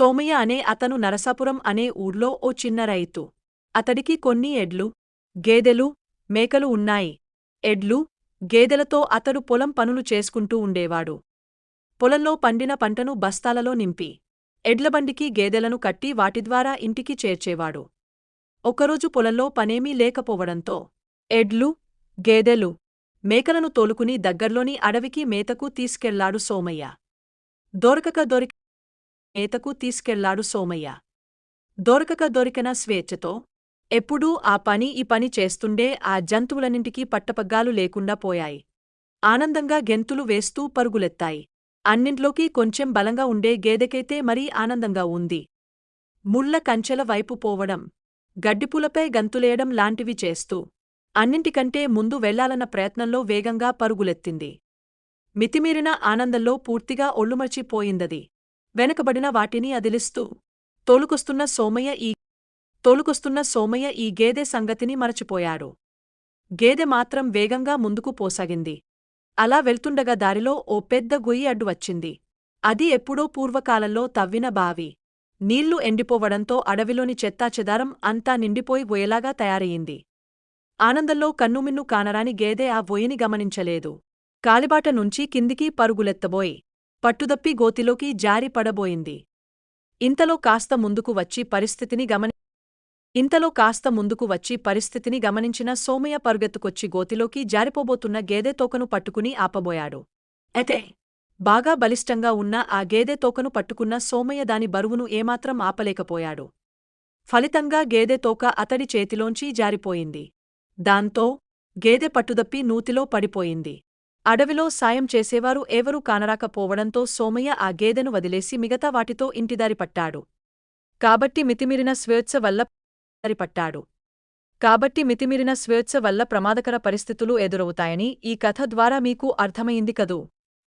సోమయ్య అనే అతను నరసాపురం అనే ఊర్లో ఓ చిన్న రైతు. అతడికి కొన్ని ఎడ్లు గేదెలు మేకలు ఉన్నాయి. ఎడ్లు గేదెలతో అతడు పొలం పనులు చేసుకుంటూ ఉండేవాడు. పొలంలో పండిన పంటను బస్తాలలో నింపి ఎడ్లబండికి గేదెలను కట్టి వాటి ద్వారా ఇంటికి చేర్చేవాడు. ఒకరోజు పొలంలో పనేమీ లేకపోవడంతో ఎడ్లు గేదెలు మేకలను తోలుకుని దగ్గర్లోని అడవికి మేతకు తీసుకెళ్ళాడు సోమయ్య. దొరకక దొరికి మేతకు తీసుకెళ్ళాడు సోమయ్య. దొరకక దొరికిన స్వేచ్ఛతో ఎప్పుడూ ఆ పని ఈ పని చేస్తుండే ఆ జంతువులన్నింటికీ పట్టపగ్గాలు లేకుండా పోయాయి. ఆనందంగా గెంతులు వేస్తూ పరుగులెత్తాయి. అన్నింట్లోకి కొంచెం బలంగా ఉండే గేదెకైతే మరీ ఆనందంగా ఉంది. ముళ్ళ కంచెల వైపు పోవడం గడ్డిపూలపై గంతులేయడం లాంటివి చేస్తూ అన్నింటికంటే ముందు వెళ్ళాలన్న ప్రయత్నంలో వేగంగా పరుగులెత్తింది. మితిమీరిన ఆనందంలో పూర్తిగా ఒళ్ళుమర్చిపోయిందది. వెనకబడిన వాటిని అదిలిస్తూ తోలుకొస్తున్న సోమయ్య ఈ తోలుకొస్తున్న సోమయ్య ఈ గేదె సంగతిని మరచిపోయాడు గేదె మాత్రం వేగంగా ముందుకు పోసాగింది. అలా వెళ్తుండగా దారిలో ఓ పెద్ద గొయ్యి అడ్డు వచ్చింది. అది ఎప్పుడో పూర్వకాలంలో తవ్విన బావి. నీళ్ళు ఎండిపోవడంతో అడవిలోని చెత్తాచెదారం అంతా నిండిపోయి గొయ్యలాగా తయారయింది. ఆనందంలో కన్నుమిన్ను కానరాని గేదె ఆ వొయ్యిని గమనించలేదు. కాలిబాట నుంచి కిందికి పరుగులెత్తబోయి పట్టుదప్పి గోతిలోకి జారి పడబోయింది. ఇంతలో కాస్త ముందుకు వచ్చి పరిస్థితిని గమని ఇంతలో కాస్త ముందుకు వచ్చి పరిస్థితిని గమనించిన సోమయ్య పరుగెత్తుకొచ్చి గోతిలోకి జారిపోబోతున్న గేదె తోకను పట్టుకుని ఆపబోయాడు. అయితే బాగా బలిష్టంగా ఉన్న ఆ గేదె తోకను పట్టుకున్న సోమయ్య దాని బరువును ఏమాత్రం ఆపలేకపోయాడు. ఫలితంగా గేదె తోక అతడి చేతిలోంచి జారిపోయింది. దాంతో గేదె పట్టుదప్పి నూతిలో పడిపోయింది. అడవిలో సాయం చేసేవారు ఎవరూ కానరాకపోవడంతో సోమయ్య ఆ గేదెను వదిలేసి మిగతా వాటితో ఇంటిదారి పట్టాడు. కాబట్టి మితిమిరిన స్వేచ్ఛ వల్ల పట్టాడు. కాబట్టి మితిమిరిన స్వేచ్ఛ వల్ల ప్రమాదకర పరిస్థితులు ఎదురవుతాయని ఈ కథ ద్వారా మీకు అర్థమయింది కదూ?